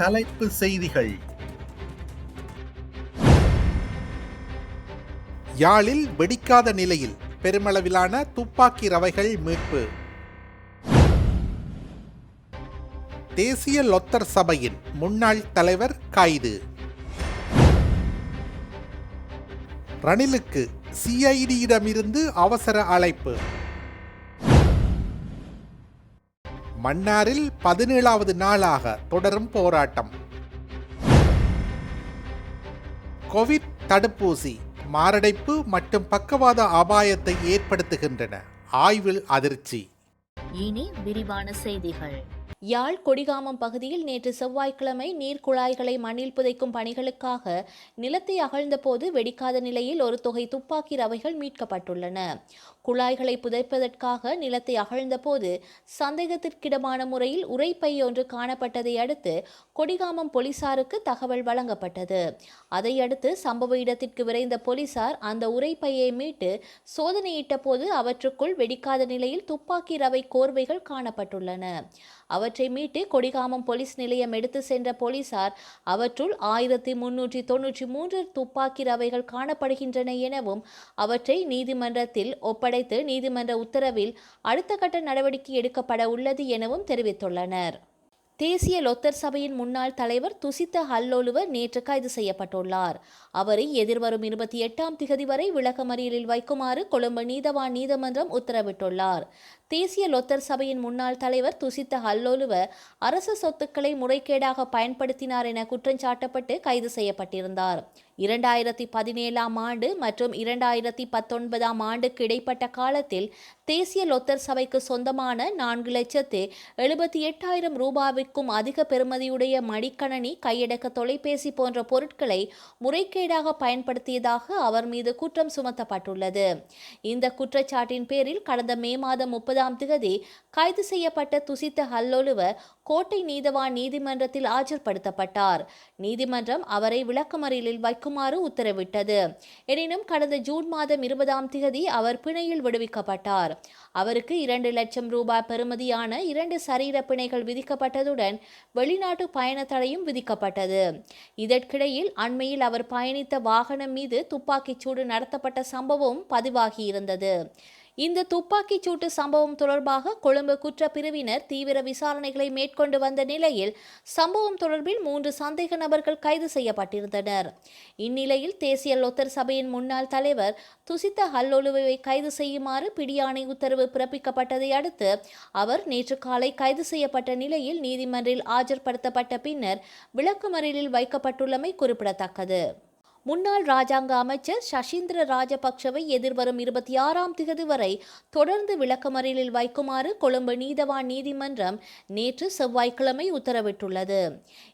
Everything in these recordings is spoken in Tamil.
தலைப்பு செய்திகள். யாழில் வெடிக்காத நிலையில் பெருமளவிலான துப்பாக்கி ரவைகள் மீட்பு. தேசிய லொத்தர் சபையின் முன்னாள் தலைவர் கைது. ரணிலுக்கு சிஐடியிடமிருந்து அவசர அழைப்பு. மன்னாரில் பதினேழாவது நாளாக தொடரும் போராட்டம். கோவிட் தடுப்பூசி மாரடைப்பு மற்றும் பக்கவாத அபாயத்தை ஏற்படுத்துகின்றன. ஆய்வில் அதிர்ச்சி. இனி விரிவான செய்திகள். யாழ் கொடிகாமம் பகுதியில் நேற்று செவ்வாய்க்கிழமை நீர்க்குழாய்களை மண்ணில் புதைக்கும் பணிகளுக்காக நிலத்தை அகழ்ந்தபோது வெடிக்காத நிலையில் ஒரு தொகை துப்பாக்கி ரவைகள் மீட்கப்பட்டுள்ளன. குழாய்களை புதைப்பதற்காக நிலத்தை அகழ்ந்தபோது சந்தேகத்திற்கிடமான முறையில் உரைப்பை ஒன்று காணப்பட்டதை அடுத்து கொடிகாமம் போலீசாருக்கு தகவல் வழங்கப்பட்டது. அதையடுத்து சம்பவ இடத்திற்கு விரைந்த போலீசார் அந்த உரைப்பையை மீட்டு சோதனையிட்ட போது அவற்றுக்குள் வெடிக்காத நிலையில் துப்பாக்கி ரவை கோர்வைகள் காணப்பட்டுள்ளன. அவற்றை மீட்டு கொடிகாமம் போலீஸ் நிலையம் எடுத்து சென்ற போலீசார் அவற்றுள் ஆயிரத்தி முன்னூற்றி தொன்னூற்றி மூன்று துப்பாக்கி ரவைகள் காணப்படுகின்றன எனவும் அவற்றை நீதிமன்றத்தில் ஒப்படைத்து நீதிமன்ற உத்தரவில் அடுத்த கட்ட நடவடிக்கை எடுக்கப்பட உள்ளது எனவும் தெரிவித்துள்ளனர். தேசிய லொத்தர் சபையின் முன்னாள் தலைவர் துசித்த ஹல்லோலுவர் நேற்று கைது செய்யப்பட்டுள்ளார். அவரை எதிர்வரும் இருபத்தி எட்டாம் திகதி வரை விளக்கமறியலில் வைக்குமாறு கொழும்பு நீதவான் நீதிமன்றம் உத்தரவிட்டுள்ளார். தேசிய லொத்தர் சபையின் முன்னாள் தலைவர் துசித்த ஹல்லோலுவ அரசு சொத்துக்களை முறைகேடாக பயன்படுத்தினார் என குற்றஞ்சாட்டப்பட்டு கைது செய்யப்பட்டிருந்தார். இரண்டாயிரத்தி பதினேழாம் ஆண்டு மற்றும் இரண்டாயிரத்தி பத்தொன்பதாம் ஆண்டுக்கு இடைப்பட்ட காலத்தில் தேசிய லொத்தர் சபைக்கு சொந்தமான நான்கு லட்சத்து எழுபத்தி எட்டாயிரம் ரூபாவிற்கும் அதிக பெறுமதியுடைய மடிக்கணனி கையடக்க தொலைபேசி போன்ற பொருட்களை முறைகேடாக பயன்படுத்தியதாக அவர் மீது குற்றம் சுமத்தப்பட்டுள்ளது. இந்த குற்றச்சாட்டின் பேரில் கடந்த மே மாதம் முப்பதாம் திகதி கைது செய்யப்பட்ட துசித்த ஹல்லொலுவ கோட்டை நீதவான் நீதிமன்றத்தில் ஆஜர்படுத்தப்பட்டார். நீதிமன்றம் அவரை விளக்கமறியலில் வைக்குமாறு உத்தரவிட்டது. எனினும் கடந்த ஜூன் மாதம் இருபதாம் திகதி அவர் பிணையில் விடுவிக்கப்பட்டார். அவருக்கு இரண்டு லட்சம் ரூபாய் பெறுமதியான இரண்டு சரீர பிணைகள் விதிக்கப்பட்டதுடன் வெளிநாட்டு பயண தடையும் விதிக்கப்பட்டது. இதற்கிடையில் அண்மையில் அவர் பயணித்த வாகனம் மீது துப்பாக்கிச் சூடு நடத்தப்பட்ட சம்பவம் பதிவாகியிருந்தது. இந்த துப்பாக்கிச் சூட்டு சம்பவம் தொடர்பாக கொழும்பு குற்றப்பிரிவினர் தீவிர விசாரணைகளை மேற்கொண்டு வந்த நிலையில் சம்பவம் தொடர்பில் மூன்று சந்தேக நபர்கள் கைது செய்யப்பட்டிருந்தனர். இந்நிலையில் தேசிய லொத்தர் சபையின் முன்னாள் தலைவர் துசித்த ஹல்லொலுவை கைது செய்யுமாறு பிடியாணை உத்தரவு பிறப்பிக்கப்பட்டதை அடுத்து அவர் நேற்று காலை கைது செய்யப்பட்ட நிலையில் நீதிமன்றில் ஆஜர்படுத்தப்பட்ட பின்னர் விளக்குமறியலில் வைக்கப்பட்டுள்ளமை குறிப்பிடத்தக்கது. முன்னாள் ராஜாங்க அமைச்சர் சஷீந்திர ராஜபக்ஷவை எதிர்வரும் இருபத்தி ஆறாம் திகதி வரை தொடர்ந்து விளக்கமறியலில் வைக்குமாறு கொழும்பு நீதவான் நீதிமன்றம் நேற்று செவ்வாய்க்கிழமை உத்தரவிட்டுள்ளது.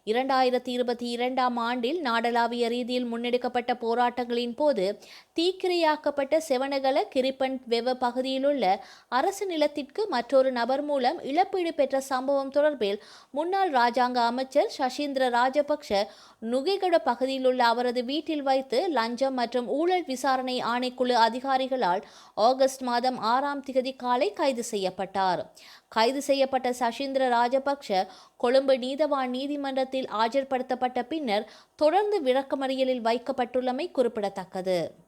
இரண்டாயிரத்தி இருபத்தி இரண்டாம் ஆண்டில் நாடளாவிய ரீதியில் முன்னெடுக்கப்பட்ட போராட்டங்களின் போது தீக்கிரையாக்கப்பட்ட செவனகல கிரிப்பன் வெவ பகுதியிலுள்ள அரசு நிலத்திற்கு மற்றொரு நபர் மூலம் இழப்பீடு பெற்ற சம்பவம் தொடர்பில் முன்னாள் ராஜாங்க அமைச்சர் சஷீந்திர ராஜபக்ஷ நுகைகட பகுதியிலுள்ள அவரது வீட்டில் வைத்து லஞ்சம் மற்றும் ஊழல் விசாரணை ஆணைக்குழு அதிகாரிகளால் ஆகஸ்ட் மாதம் ஆறாம் திகதி காலை கைது செய்யப்பட்டார். கைது செய்யப்பட்ட சஷீந்திர ராஜபக்ஷ கொழும்பு நீதவான் நீதிமன்றத்தில் ஆஜர்படுத்தப்பட்ட பின்னர் தொடர்ந்து விளக்கமறியலில் வைக்கப்பட்டுள்ளமை குறிப்பிடத்தக்கது.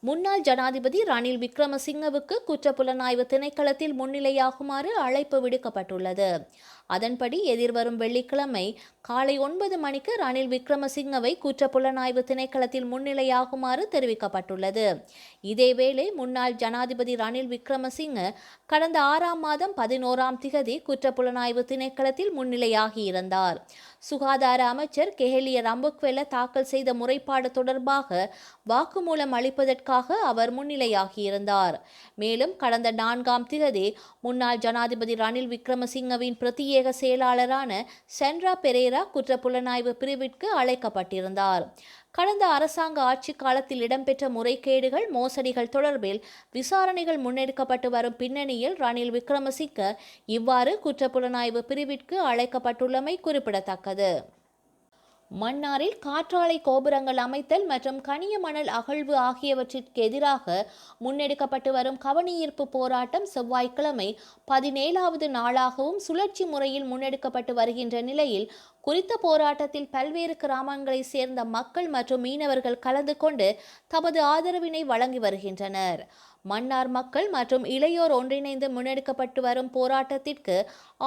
முன்னாள் ஜனாதிபதி ரணில் விக்ரமசிங்கவுக்கு குற்றப்புலனாய்வு திணைக்களத்தில் முன்னிலையாகுமாறு அழைப்பு விடுக்கப்பட்டுள்ளது. அதன்படி எதிர்வரும் வெள்ளிக்கிழமை காலை ஒன்பது மணிக்கு ரணில் விக்ரமசிங்கவை குற்றப்புலனாய்வு திணைக்களத்தில் முன்னிலையாகுமாறு தெரிவிக்கப்பட்டுள்ளது. இதேவேளை முன்னாள் ஜனாதிபதி ரணில் விக்ரமசிங்க கடந்த ஆறாம் மாதம் பதினோராம் திகதி குற்றப்புலனாய்வு திணைக்களத்தில் முன்னிலையாகியிருந்தார். சுகாதார அமைச்சர் கெஹலிய ரம்புக்வெல தாக்கல் செய்த முறைப்பாடு தொடர்பாக வாக்குமூலம் அளிப்பதற்காக அவர் முன்னிலையாகியிருந்தார். மேலும் கடந்த நான்காம் திகதி முன்னாள் ஜனாதிபதி ரணில் விக்ரமசிங்கவின் பிரத்யேக செயலாளரான சென்ட்ரா பெரேரா குற்றப்புலனாய்வு பிரிவிற்கு அழைக்கப்பட்டிருந்தார். கடந்த அரசாங்க ஆட்சி காலத்தில் இடம்பெற்ற முறைகேடுகள் மோசடிகள் தொடர்பில் விசாரணைகள் முன்னெடுக்கப்பட்டு வரும் பின்னணியில் ரணில் விக்ரமசிங்க இவ்வாறு குற்றப்புலனாய்வு பிரிவிற்கு அழைக்கப்பட்டுள்ளமை குறிப்பிடத்தக்கது. மன்னாரில் காற்றாலை கோபுரங்கள் அமைத்தல் மற்றும் கனிய மணல் அகழ்வு ஆகியவற்றிற்கு எதிராக முன்னெடுக்கப்பட்டு வரும் கவனியீர்ப்பு போராட்டம் செவ்வாய்க்கிழமை பதினேழாவது நாளாகவும் சுழற்சி முறையில் முன்னெடுக்கப்பட்டு வருகின்ற நிலையில் குறித்த போராட்டத்தில் பல்வேறு கிராமங்களைச் சேர்ந்த மக்கள் மற்றும் மீனவர்கள் கலந்து கொண்டு தமது ஆதரவினை வழங்கி வருகின்றனர். மன்னார் மக்கள் மற்றும் இளையோர் ஒன்றிணைந்து முன்னெடுக்கப்பட்டு வரும் போராட்டத்திற்கு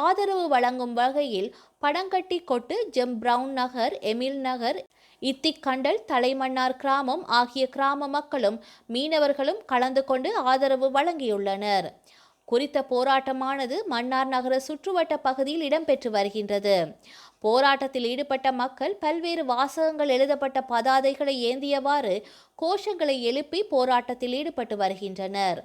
ஆதரவு வழங்கும் வகையில் படங்கட்டி கொட்டு ஜெம் பிரவுன் நகர் எமில் நகர் இத்திக்கண்டல் தலைமன்னார் கிராமம் ஆகிய கிராம மக்களும் மீனவர்களும் கலந்து கொண்டு ஆதரவு வழங்கியுள்ளனர். குறித்த போராட்டமானது மன்னார் நகர சுற்றுவட்ட பகுதியில் இடம்பெற்று வருகின்றது. போராட்டத்தில் ஈடுபட்ட மக்கள் பல்வேறு வாசகங்கள் எழுதப்பட்ட பதாதைகளை ஏந்தியவாறு கோஷங்களை எழுப்பி போராட்டத்தில் ஈடுபட்டு வருகின்றனர்.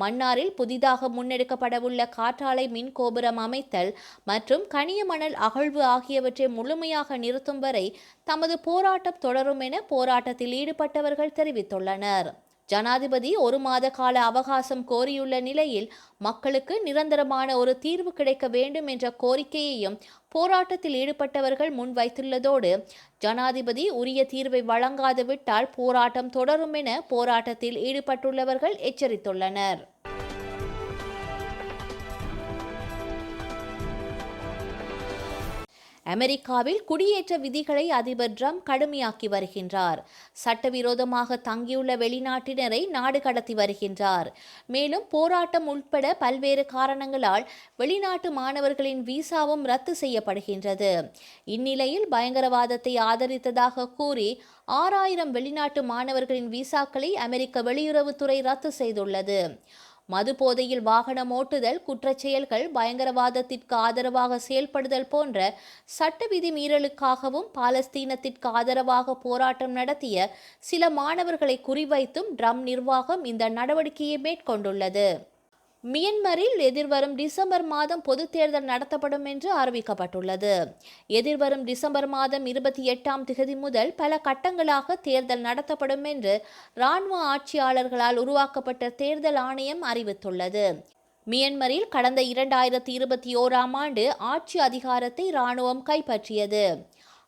மன்னாரில் புதிதாக முன்னெடுக்கப்படவுள்ள காற்றாலை மின் கோபுரம் அமைத்தல் மற்றும் கனியமணல் அகழ்வு ஆகியவற்றை முழுமையாக நிறுத்தும் வரை தமது போராட்டம் தொடரும் என போராட்டத்தில் ஈடுபட்டவர்கள் தெரிவித்துள்ளனர். ஜனாதிபதி ஒரு மாத கால அவகாசம் கோரியுள்ள நிலையில் மக்களுக்கு நிரந்தரமான ஒரு தீர்வு கிடைக்க வேண்டும் என்ற கோரிக்கையையும் போராட்டத்தில் ஈடுபட்டவர்கள் முன்வைத்துள்ளதோடு ஜனாதிபதி உரிய தீர்வை வழங்காது விட்டால் போராட்டம் தொடரும் என போராட்டத்தில் ஈடுபட்டுள்ளவர்கள் எச்சரித்துள்ளனர். அமெரிக்காவில் குடியேற்ற விதிகளை அதிபர் ட்ரம்ப் கடுமையாக்கி வருகின்றார். சட்டவிரோதமாக தங்கியுள்ள வெளிநாட்டினரை நாடு கடத்தி வருகின்றார். மேலும் போராட்டம் உட்பட பல்வேறு காரணங்களால் வெளிநாட்டு மாணவர்களின் விசாவும் ரத்து செய்யப்படுகின்றது. இந்நிலையில் பயங்கரவாதத்தை ஆதரித்ததாக கூறி ஆறாயிரம் வெளிநாட்டு மாணவர்களின் விசாக்களை அமெரிக்க வெளியுறவுத்துறை ரத்து செய்துள்ளது. மது போதையில் வாகனம் ஓட்டுதல் குற்றச்செயல்கள் பயங்கரவாதத்திற்கு ஆதரவாக செயல்படுதல் போன்ற சட்ட விதி மீறலுக்காகவும் பாலஸ்தீனத்திற்கு ஆதரவாக போராட்டம் நடத்திய சில மாணவர்களை குறிவைத்தும் ட்ரம் நிர்வாகம் இந்த நடவடிக்கையை மேற்கொண்டுள்ளது. மியன்மரில் எதிர்வரும் டிசம்பர் மாதம் பொது தேர்தல் நடத்தப்படும் என்று அறிவிக்கப்பட்டுள்ளது. எதிர்வரும் டிசம்பர் மாதம் இருபத்தி எட்டாம் திகதி முதல் பல கட்டங்களாக தேர்தல் நடத்தப்படும் என்று இராணுவ ஆட்சியாளர்களால் உருவாக்கப்பட்ட தேர்தல் ஆணையம் அறிவித்துள்ளது. மியன்மரில் கடந்த இரண்டாயிரத்தி இருபத்தி ஓராம் ஆண்டு ஆட்சி அதிகாரத்தை இராணுவம் கைப்பற்றியது.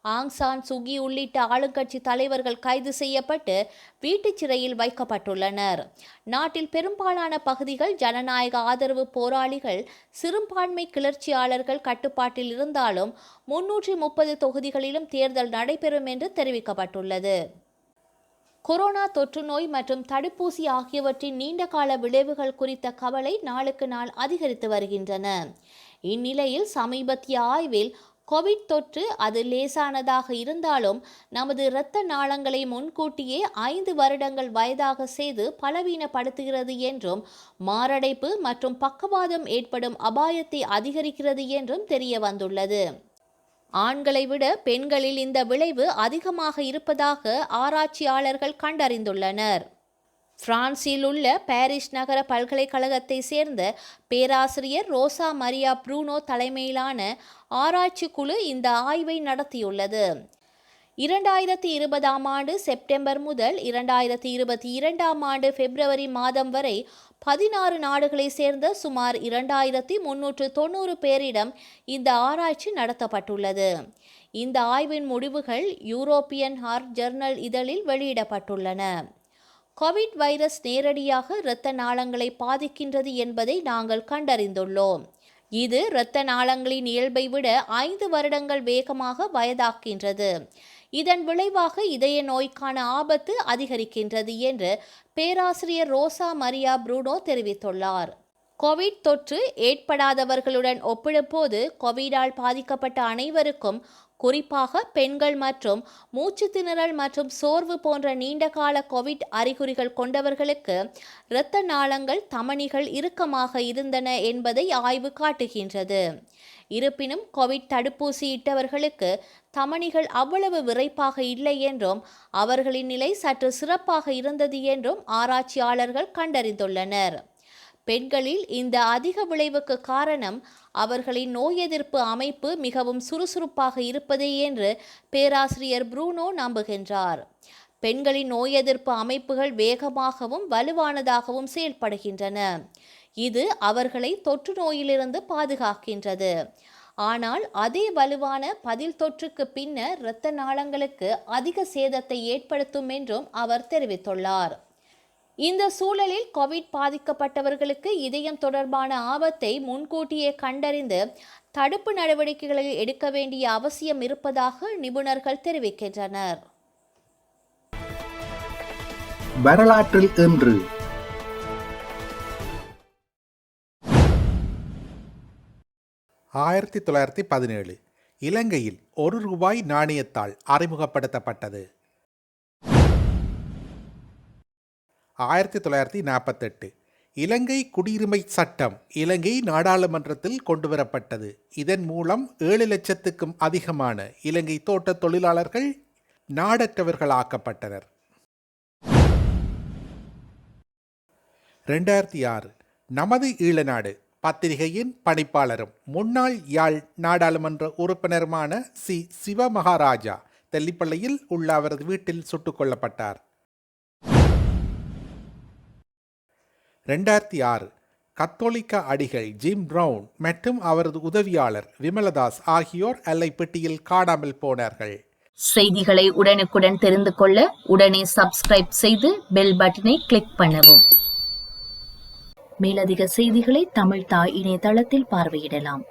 ஆங் சான் சுகி உள்ளிட்ட ஆளுங்கட்சி தலைவர்கள் கைது செய்யப்பட்டு வீட்டுச் சிறையில் வைக்கப்பட்டுள்ளனர். நாட்டில் பெரும்பாலான பகுதிகள் ஜனநாயக ஆதரவு போராளிகள் சிறுபான்மை கிளர்ச்சியாளர்கள் கட்டுப்பாட்டில் இருந்தாலும் முன்னூற்றி முப்பது தொகுதிகளிலும் தேர்தல் நடைபெறும் என்று தெரிவிக்கப்பட்டுள்ளது. கொரோனா தொற்றுநோய் மற்றும் தடுப்பூசி ஆகியவற்றின் நீண்டகால விளைவுகள் குறித்த கவலை நாளுக்கு நாள் அதிகரித்து வருகின்றன. இந்நிலையில் சமீபத்திய ஆய்வில் கோவிட் தொற்று அது லேசானதாக இருந்தாலும் நமது இரத்த நாளங்களை முன்கூட்டியே ஐந்து வருடங்கள் வயதாக செய்து பலவீனப்படுத்துகிறது என்றும் மாரடைப்பு மற்றும் பக்கவாதம் ஏற்படும் அபாயத்தை அதிகரிக்கிறது என்றும் தெரிய வந்துள்ளது. ஆண்களை விட பெண்களில் இந்த விளைவு அதிகமாக இருப்பதாக ஆராய்ச்சியாளர்கள் கண்டறிந்துள்ளனர். பிரான்சில் உள்ள பாரிஸ் நகர பல்கலைக்கழகத்தை சேர்ந்த பேராசிரியர் ரோசா மரியா ப்ரூனோ தலைமையிலான ஆராய்ச்சி குழு இந்த ஆய்வை நடத்தியுள்ளது. இரண்டாயிரத்தி இருபதாம் ஆண்டு செப்டம்பர் முதல் இரண்டாயிரத்தி இருபத்தி இரண்டாம் ஆண்டு பிப்ரவரி மாதம் வரை பதினாறு நாடுகளை சேர்ந்த சுமார் இரண்டாயிரத்தி முன்னூற்று தொண்ணூறு பேரிடம் இந்த ஆராய்ச்சி நடத்தப்பட்டுள்ளது. இந்த ஆய்வின் முடிவுகள் யூரோப்பியன் ஹார்ட் ஜர்னல் இதழில் வெளியிடப்பட்டுள்ளன. கோவிட் வைரஸ் நேரடியாக இரத்த நாளங்களை பாதிக்கின்றது என்பதை நாங்கள் கண்டறிந்துள்ளோம். இது இரத்த நாளங்களின் இயல்பை விட ஐந்து வருடங்கள் வேகமாக வயதாக்கின்றது இதன் விளைவாக இதய நோய்க்கான ஆபத்து அதிகரிக்கின்றது என்று பேராசிரியர் ரோசா மரியா ப்ரூனோ தெரிவித்துள்ளார். கோவிட் தொற்று ஏற்படாதவர்களுடன் ஒப்பிடும்போது கோவிடால் பாதிக்கப்பட்ட அனைவருக்கும் குறிப்பாக பெண்கள் மற்றும் மூச்சு திணறல் மற்றும் சோர்வு போன்ற நீண்டகால கோவிட் அறிகுறிகள் கொண்டவர்களுக்கு இரத்த நாளங்கள் தமனிகள் இறுக்கமாக இருந்தன என்பதை ஆய்வு காட்டுகின்றது. இருப்பினும் கோவிட் தடுப்பூசி இட்டவர்களுக்கு தமனிகள் அவ்வளவு விரைப்பாக இல்லை என்றும் அவர்களின் நிலை சற்று சிறப்பாக இருந்தது என்றும் ஆராய்ச்சியாளர்கள் கண்டறிந்துள்ளனர். பெண்களில் இந்த அதிக விளைவுக்கு காரணம் அவர்களின் நோய் எதிர்ப்பு அமைப்பு மிகவும் சுறுசுறுப்பாக இருப்பதே என்று பேராசிரியர் ப்ரூனோ நம்புகின்றார். பெண்களின் நோய் எதிர்ப்பு அமைப்புகள் வேகமாகவும் வலுவானதாகவும் செயல்படுகின்றன. இது அவர்களை தொற்று நோயிலிருந்து பாதுகாக்கின்றது. ஆனால் அதே வலுவான பதில் தொற்றுக்கு பின்னர் இரத்த நாளங்களுக்கு அதிக சேதத்தை ஏற்படுத்தும் என்றும் அவர் தெரிவித்துள்ளார். இந்த சூழலில் கோவிட் பாதிக்கப்பட்டவர்களுக்கு இதயம் தொடர்பான ஆபத்தை முன்கூட்டியே கண்டறிந்து தடுப்பு நடவடிக்கைகளை எடுக்க வேண்டிய அவசியம் இருப்பதாக நிபுணர்கள் தெரிவிக்கின்றனர். வரலாற்றில் இன்று. ஆயிரத்தி தொள்ளாயிரத்தி பதினேழு. இலங்கையில் ஒரு ரூபாய் நாணயத்தாள் அறிமுகப்படுத்தப்பட்டது. ஆயிரத்தி தொள்ளாயிரத்தி நாற்பத்தெட்டு. இலங்கை குடியுரிமை சட்டம் இலங்கை நாடாளுமன்றத்தில் கொண்டுவரப்பட்டது. இதன் மூலம் ஏழு லட்சத்துக்கும் அதிகமான இலங்கை தோட்ட தொழிலாளர்கள் நாடற்றவர்களாக்கப்பட்டனர். ரெண்டாயிரத்தி ஆறு. நமது ஈழநாடு பத்திரிகையின் பணிப்பாளரும் முன்னாள் யாழ் நாடாளுமன்ற உறுப்பினருமான சி. சிவமகாராஜா தெல்லிப்பள்ளியில் உள்ள அவரது வீட்டில் சுட்டுக் கொல்லப்பட்டார். ரெண்டாயிரத்தி ஆறு கத்தோலிக்க அடிகள் ஜிம் ப்ரவுன் மற்றும் அவரது உதவியாளர் விமலதாஸ் ஆகியோர் எல்லைப்பட்டியில் காணாமல் போனார்கள். செய்திகளை உடனுக்குடன் தெரிந்து கொள்ள உடனே சப்ஸ்கிரைப் செய்து பெல் பட்டனை கிளிக் பண்ணவும். மேலதிக செய்திகளை தமிழ் தாய் இணையதளத்தில் பார்வையிடலாம்.